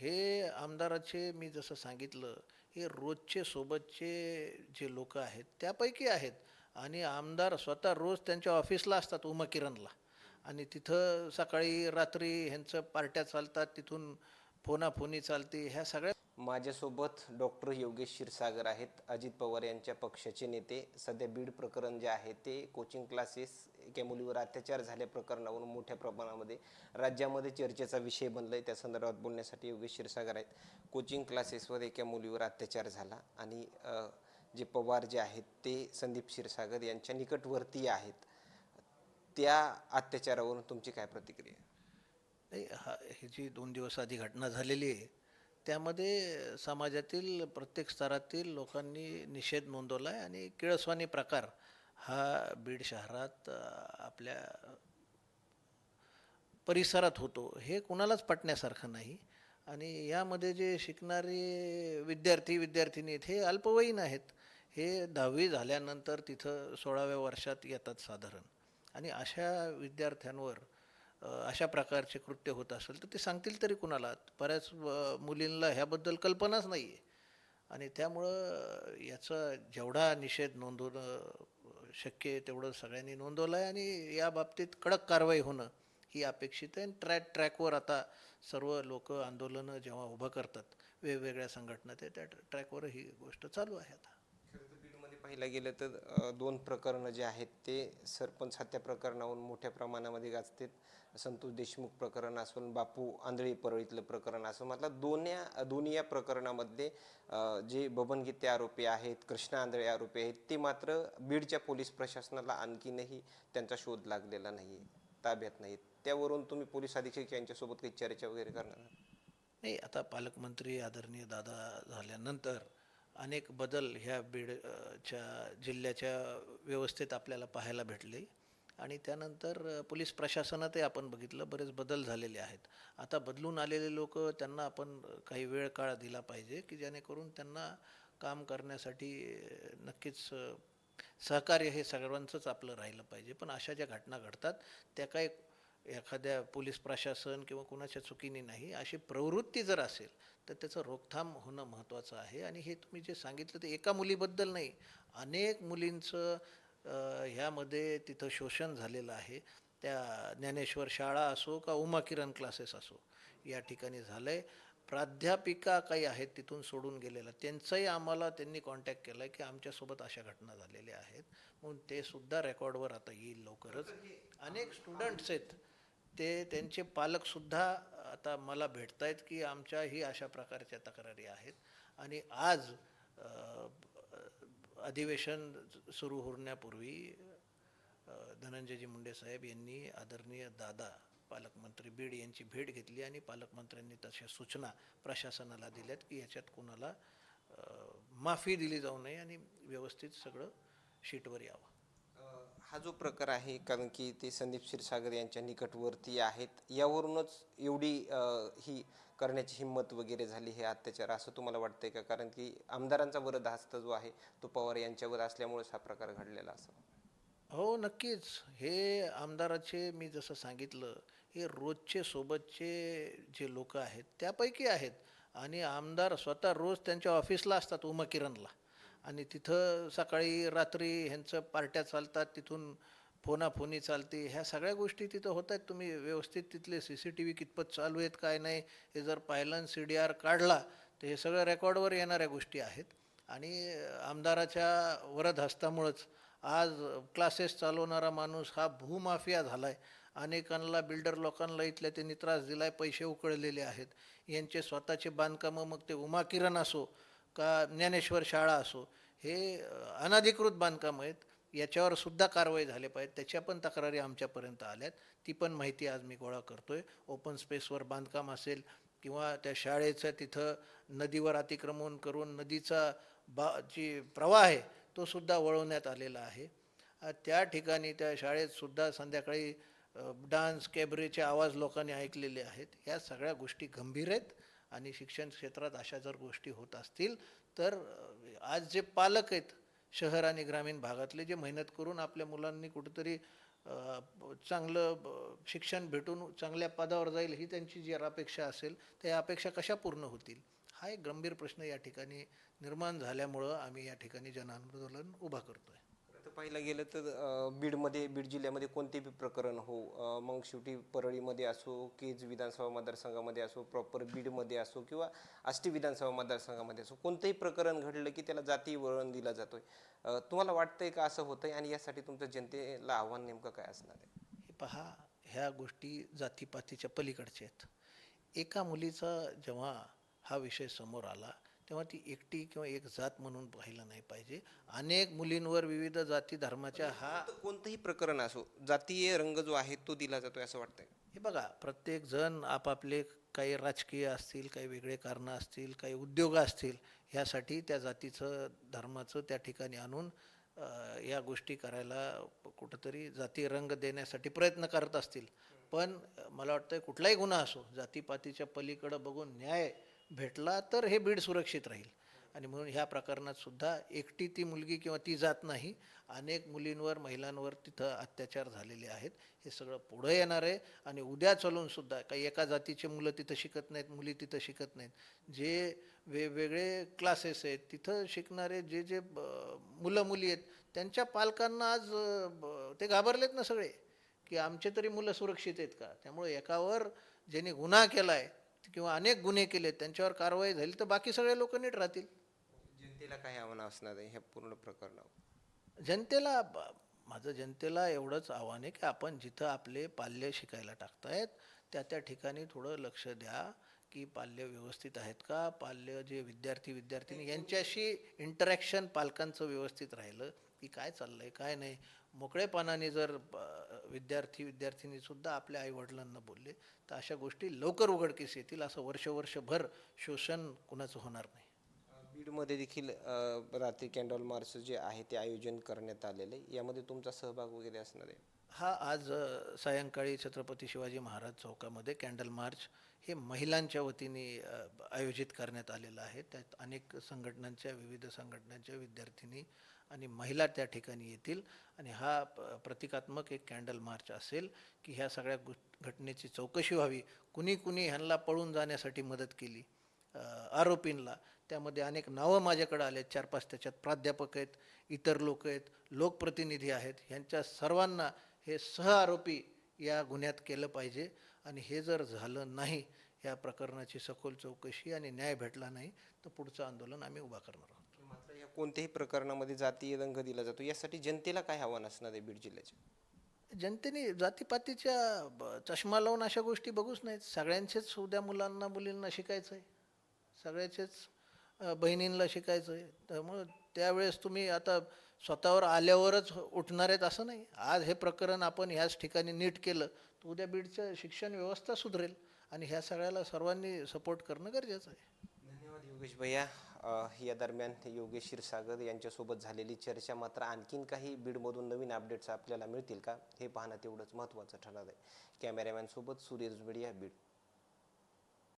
हे आमदाराचे मी जसं सांगितलं हे रोजचे सोबतचे जे लोक आहेत त्यापैकी आहेत. आणि आमदार स्वतः रोज त्यांच्या ऑफिसला असतात उमा किरणला आणि तिथं सकाळी रात्री ह्यांचं पार्ट्या चालतात तिथून फोनाफोनी चालते ह्या सगळ्या माझ्यासोबत डॉक्टर योगेश क्षीरसागर आहेत. अजित पवार यांच्या पक्षाचे नेते. सध्या बीड प्रकरण जे आहे ते कोचिंग क्लासेस एका मुलीवर अत्याचार झाल्या प्रकरणावरून मोठ्या प्रमाणामध्ये राज्यामध्ये चर्चेचा विषय बनलाय. त्या संदर्भात बोलण्यासाठी योगेश क्षीरसागर आहेत. कोचिंग क्लासेसवर एका मुलीवर अत्याचार झाला आणि जे पवार जे आहेत ते संदीप क्षीरसागर यांच्या निकटवर्तीय आहेत. त्या अत्याचारावरून तुमची काय प्रतिक्रिया? नाही हा ही जी दोन दिवस आधी घटना झालेली आहे त्यामध्ये समाजातील प्रत्येक स्तरातील लोकांनी निषेध नोंदवला आहे आणि किळसवानी प्रकार हा बीड शहरात आपल्या परिसरात होतो. हे कुणालाच पटण्यासारखं नाही. आणि यामध्ये जे शिकणारे विद्यार्थी विद्यार्थिनी आहेत हे अल्पवयीन आहेत. हे दहावी झाल्यानंतर तिथं सोळाव्या वर्षात येतात साधारण. आणि अशा विद्यार्थ्यांवर अशा प्रकारचे कृत्य होत असेल तर ते सांगतील तरी कुणाला. बऱ्याच मुलींना ह्याबद्दल कल्पनाच नाही आहे आणि त्यामुळं याचा जेवढा निषेध नोंदवणं शक्य आहे तेवढं सगळ्यांनी नोंदवलं आहे आणि या बाबतीत कडक कारवाई होणं ही अपेक्षित आहे. आणि ट्रॅक ट्रॅकवर आता सर्व लोक आंदोलनं जेव्हा उभं करतात वेगवेगळ्या संघटना ते त्या ट्रॅकवर ही गोष्ट चालू आहे आता. पाहिलं गेलं तर दोन प्रकरणं जे आहेत ते सरपंच हत्या प्रकरणाहून मोठ्या प्रमाणामध्ये गाजतात. संतोष देशमुख प्रकरण असून बापू आंधळी परळीतलं प्रकरण असून म्हटलं दोन्या दोन्ही या प्रकरणामध्ये जे बबनगीते आरोपी आहेत कृष्णा आंधळे आरोपी आहेत ते मात्र बीडच्या पोलीस प्रशासनाला आणखीनही त्यांचा शोध लागलेला नाही ताब्यात नाहीत त्यावरून तुम्ही पोलीस अधीक्षक यांच्यासोबत काही चर्चा वगैरे करणार नाही आता पालकमंत्री आदरणीय दादा झाल्यानंतर अनेक बदल ह्या बीड च्या जिल्ह्याच्या व्यवस्थेत आपल्याला पाहायला भेटले. आणि त्यानंतर पोलीस प्रशासनातही आपण बघितलं बरेच बदल झालेले आहेत. आता बदलून आलेले लोक त्यांना आपण काही वेळ काळ दिला पाहिजे की जेणेकरून त्यांना काम करण्यासाठी नक्कीच सहकार्य हे सर्वांचंच आपलं राहिलं पाहिजे. पण अशा ज्या घटना घडतात त्या काही एखाद्या पोलीस प्रशासन किंवा कुणाच्या चुकीने नाही अशी प्रवृत्ती जर असेल तर त्याचं रोकथाम होणं महत्त्वाचं आहे. आणि हे तुम्ही जे सांगितलं ते एका मुलीबद्दल नाही अनेक मुलींचं ह्यामध्ये तिथं शोषण झालेलं आहे. त्या ज्ञानेश्वर शाळा असो का उमा किरण क्लासेस असो या ठिकाणी झालं आहे प्राध्यापिका काही आहेत तिथून सोडून गेलेल्या त्यांचाही आम्हाला त्यांनी कॉन्टॅक्ट केला आहे की आमच्यासोबत अशा घटना झालेल्या आहेत. म्हणून ते सुद्धा रेकॉर्डवर आता येईल लवकरच. अनेक स्टुडंट्स आहेत ते त्यांचे पालकसुद्धा आता मला भेटत आहेत की आमच्याही अशा प्रकारच्या तक्रारी आहेत. आणि आज अधिवेशन सुरू होण्यापूर्वी धनंजयजी मुंडे साहेब यांनी आदरणीय दादा पालकमंत्री बीड यांची भेट घेतली आणि पालकमंत्र्यांनी तशा सूचना प्रशासनाला दिल्यात की याच्यात कोणाला माफी दिली जाऊ नये आणि व्यवस्थित सगळं शीटवर यावं. हा जो प्रकार आहे कारण की ते संदीप क्षीरसागर यांच्या निकटवर्ती आहेत यावरूनच एवढी ही करण्याची हिंमत वगैरे झाली हे अत्याचार असं तुम्हाला वाटतंय का? कारण की आमदारांचा वरद हस्त जो आहे तो पवार यांच्यावर असल्यामुळेच हा प्रकार घडलेला असं. हो नक्कीच. हे आमदाराचे मी जसं सांगितलं हे रोजचे सोबतचे जे लोक आहेत त्यापैकी आहेत. आणि आमदार स्वतः रोज त्यांच्या ऑफिसला असतात उमा किरणला. आणि तिथं सकाळी रात्री ह्यांचं पार्ट्या चालतात तिथून फोनाफोनी चालते. ह्या सगळ्या गोष्टी तिथं होत आहेत. तुम्ही व्यवस्थित तिथले सी सी टी व्ही कितपत चालू आहेत काय नाही हे जर पाहिलं सी डी आर काढला तर हे सगळं रेकॉर्डवर येणाऱ्या गोष्टी आहेत. आणि आमदाराच्या वरद हस्तामुळंच आज क्लासेस चालवणारा माणूस हा भूमाफिया झाला आहे अनेकांना बिल्डर लोकांना इथल्या त्यांनी त्रास दिला आहे पैसे उकळलेले आहेत. यांचे स्वतःचे बांधकामं मग ते उमा किरण असो का ज्ञानेश्वर शाळा असो हे अनधिकृत बांधकाम आहेत. याच्यावर सुद्धा कारवाई झाली पाहिजे. त्याच्या पण तक्रारी आमच्यापर्यंत आल्यात. ती पण माहिती आज मी गोळा करतोय. ओपन स्पेसवर बांधकाम असेल किंवा त्या शाळेचं तिथं नदीवर अतिक्रमण करून नदीचा बा जी प्रवाह आहे तो सुद्धा वळवण्यात आलेला आहे. त्या ठिकाणी त्या शाळेत सुद्धा संध्याकाळी डान्स कॅबरेचे आवाज लोकांनी ऐकलेले आहेत. ह्या सगळ्या गोष्टी गंभीर आहेत. आणि शिक्षण क्षेत्रात अशा जर गोष्टी होत असतील तर आज जे पालक आहेत शहर आणि ग्रामीण भागातले जे मेहनत करून आपल्या मुलांनी कुठेतरी चांगलं ब- शिक्षण भेटून चांगल्या पदावर जाईल ही त्यांची जी अपेक्षा असेल त्या अपेक्षा कशा पूर्ण होतील? हा एक गंभीर प्रश्न या ठिकाणी निर्माण झाल्यामुळं आम्ही या ठिकाणी जनआंदोलन उभा करतो आहे तर पाहिलं गेलं तर अं, बीडमध्ये बीड जिल्ह्यामध्ये कोणते बी प्रकरण हो अं, मग शेवटी परळीमध्ये असो केज विधानसभा मतदारसंघामध्ये असो प्रॉपर बीडमध्ये असो किंवा आष्टी विधानसभा मतदारसंघामध्ये असो कोणतंही प्रकरण घडलं की त्याला जाती वळण दिला जातोय. अं, तुम्हाला वाटतंय का असं होतंय? आणि यासाठी तुमचं जनतेला आव्हान नेमकं काय असणार आहे? हे पहा ह्या गोष्टी जातीपातीच्या पलीकडच्या आहेत. एका मुलीचा जेव्हा हा विषय समोर आला तेव्हा ती एकटी किंवा एक जात म्हणून पाहिलं नाही पाहिजे. अनेक मुलींवर विविध जाती धर्माच्या हा कोणतंही प्रकरण असो जातीय रंग जो आहे तो दिला जातोय असं वाटतंय. हे बघा प्रत्येक जण आपापले काही राजकीय असतील काही वेगळे कारणं असतील काही उद्योग असतील ह्यासाठी त्या जातीचं धर्माचं त्या ठिकाणी आणून या गोष्टी करायला कुठंतरी जाती रंग देण्यासाठी प्रयत्न करत असतील. पण मला वाटतं कुठलाही गुन्हा असो जातीपातीच्या पलीकडं बघून न्याय भेटला तर हे बीड सुरक्षित राहील. आणि म्हणून ह्या प्रकरणात सुद्धा एकटी ती मुलगी किंवा ती जात नाही. अनेक मुलींवर महिलांवर तिथं अत्याचार झालेले आहेत. हे सगळं पुढं येणार आहे. आणि उद्या चालून सुद्धा काही एका जातीचे मुलं तिथं शिकत नाहीत मुली तिथं शिकत नाहीत. जे वेगवेगळे क्लासेस आहेत तिथं शिकणारे जे जे ब- मुलं मुली आहेत त्यांच्या पालकांना आज ब- ते घाबरलेत ना सगळे की आमचे तरी मुलं सुरक्षित आहेत का? त्यामुळे एकावर ज्यांनी गुन्हा केला आहे किंवा अनेक गुन्हे केलेत त्यांच्यावर कारवाई झाली तर बाकी सगळे लोक नीट राहतील. जनतेला काय आव्हान असणार आहे ह्या पूर्ण प्रकरणावर. जनतेला माझं जनतेला एवढंच आव्हान आहे की आपण जिथं आपले पाल्य शिकायला टाकतायत त्या त्या ठिकाणी थोडं लक्ष द्या की पाल्य व्यवस्थित आहेत का? पाल्य जे विद्यार्थी विद्यार्थिनी यांच्याशी इंटरॅक्शन पालकांचं व्यवस्थित राहिलं की काय चाललंय काय नाही? मोकळेपणाने जर विद्यार्थी विद्यार्थिनीसुद्धा आपल्या आईवडिलांना बोलले तर अशा गोष्टी लवकर उघडकीस येतील. असं वर्ष वर्षभर शोषण कुणाचं होणार नाही. बीडमध्ये देखील रात्री कॅन्डल मार्च जे आहे ते आयोजन करण्यात आलेलं आहे. यामध्ये तुमचा सहभाग वगैरे असणार आहे. हा आज सायंकाळी छत्रपती शिवाजी महाराज चौकामध्ये कॅन्डल मार्च हे महिलांच्या वतीने आयोजित करण्यात आलेलं आहे. त्यात अनेक संघटनांच्या विविध संघटनांच्या विद्यार्थिनी आणि महिला त्या ठिकाणी येतील आणि हा प्रतिकात्मक एक कॅन्डल मार्च असेल की ह्या सगळ्या घटनेची चौकशी व्हावी. कुणी कुणी ह्यांना पळून जाण्यासाठी मदत केली आरोपींना. त्यामध्ये अनेक नावं माझ्याकडे आले चार पाच त्याच्यात प्राध्यापक आहेत इतर लोक आहेत लोकप्रतिनिधी आहेत. ह्यांच्या सर्वांना हे सहआरोपी या गुन्ह्यात केलं पाहिजे. आणि हे जर झालं नाही या प्रकरणाची सखोल चौकशी आणि न्याय भेटला नाही तर पुढचं आंदोलन आम्ही उभा करणार आहोत. मात्र या कोणत्याही प्रकरणामध्ये जातीय रंग दिला जातो. यासाठी जनतेला काय आव्हान असणार आहे बीड जिल्ह्याचे? जनतेने जातीपातीच्या चष्मा लावून अशा गोष्टी बघूच नाहीत. सगळ्यांचेच उद्या मुलांना मुलींना शिकायचं आहे सगळ्याचेच बहिणींना शिकायचं आहे त्यामुळं त्यावेळेस तुम्ही आता स्वतःवर आल्यावरच उठणार आहेत असं नाही. आज हे प्रकरण आपण ह्याच ठिकाणी नीट केलं तर उद्या बीडचं शिक्षण व्यवस्था सुधरेल आणि ह्या सगळ्याला सर्वांनी सपोर्ट करणं गरजेचं आहे. धन्यवाद योगेश भैया. या दरम्यान योगेश क्षीरसागर यांच्यासोबत झालेली चर्चा मात्र आणखीन काही बीडमधून नवीन अपडेट्स आपल्याला मिळतील का हे पाहणं तेवढंच महत्त्वाचं ठरणार आहे. कॅमेरामॅनसोबत सूर्य मीडिया बीड.